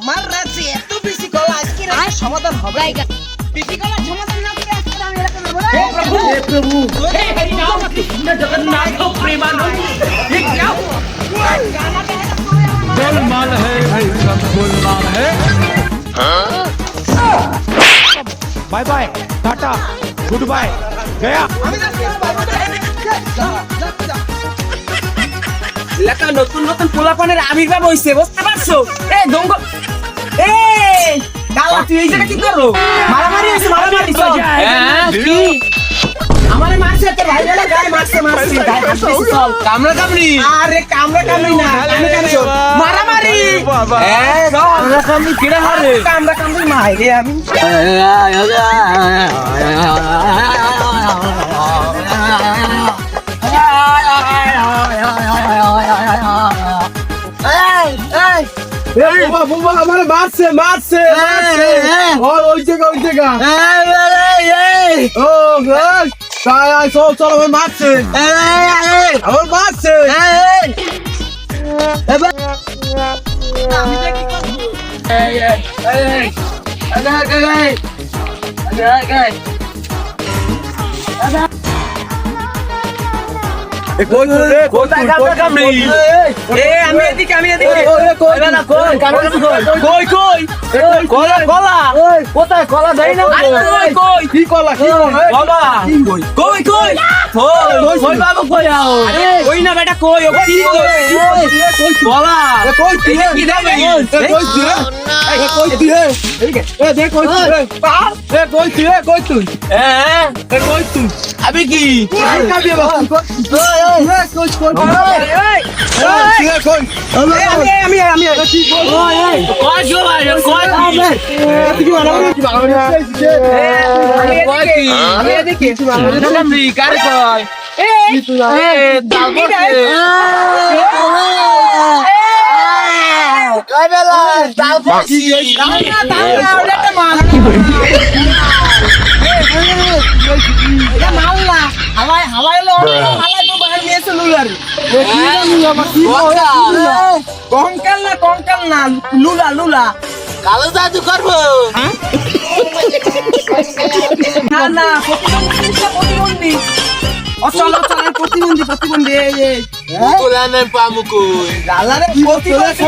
আমার রাজ্যে এত বেশি গলা আজকে রাতে সমাধান হবে জায়গা বেশি গলা সমাধান না করে আজকে আমি এলাকা নেবো না हे प्रभु हे हरिनाम कृष्ण जगन्नाथ प्रेमानंद ये क्या हुआ गोलमाल है भाई सब गोलमाल है bye bye tata good bye गया আমি যাচ্ছি আমার বাবা যা যা যা এলাকা নতুন নতুন পোলাপানের আবির্ভাব হইছে বুঝতে পারছো এ দঙ্গ গালা তুই এই জায়গা কি করো মারামারি মারামারি চল হ্যাঁ আমারে মারছে তোর ভাই গায়ে মারছে মারছে চল কামড়া কামড়ি আরে কামড়া কামড়ি না কামড়া কামড়ি মারামারি এ কামড়া কামড়ি কিরা হারে কামড়া কামড়ি মাইরে আমি বাবা বাবা আমার মারছে মারছে মারছে ও ওই জায়গা ওই জায়গা ও এই, তাই আয় চল চল আমার মারছে আমার মারছে এ কই তুই রে কই তুই কই কামড়ি এ আমি এদিকে আমি এদিকে। কই? কই? কই কই? কলা কলা? কোথায়? কলা দেই না? কই কই? কি কলা? কি কলা? কই? কই? কই কই? বাবা কই? আও কই না বেটা কই? কি কই কলা। এ কই? রে কি দেবে এ কই? তুই রে এ কই? তুই রে এ দে কই? তুই রে এ কই? তুই রে কই তুই? হ্যাঁ এ কই তুই? আমি কি? বাবা কই? কই কই? কি কই কই? আমি আমি কি তুই এ দাল করছে কই বেলা দাল করছি দাল না দাল না ওটা একটা মাল এটা মাল না হাওয়ায় হাওয়ায় লো হাওয়ায় তো বাইরে নিয়ে এসে লুলারি কঙ্কাল না কঙ্কাল না লুলা লুলা কালো জাদু করবো না না প্রতিবন্ধী প্রতিবন্ধী অচল অচল আমি প্রতিবন্ধী প্রতিবন্ধী এই এই Tulangan pamukul. গালারে প্রতিবন্ধী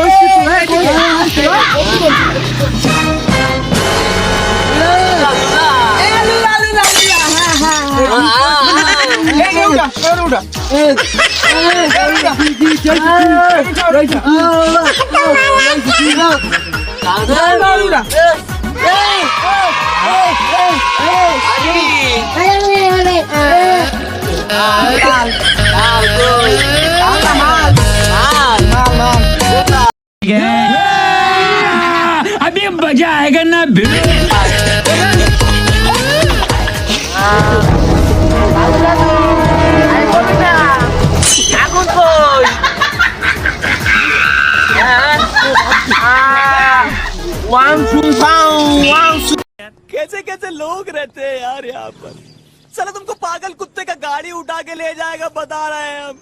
अभी मजा आएगा ना भिड़ो कैसे कैसे लोग रहते हैं यार यहाँ पर। साला तुमको पागल कुत्ते का गाड़ी उठा के ले जाएगा बता रहे हैं हम।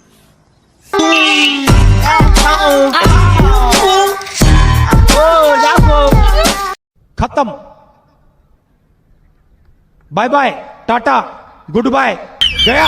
खत्म। Bye bye tata good bye गया।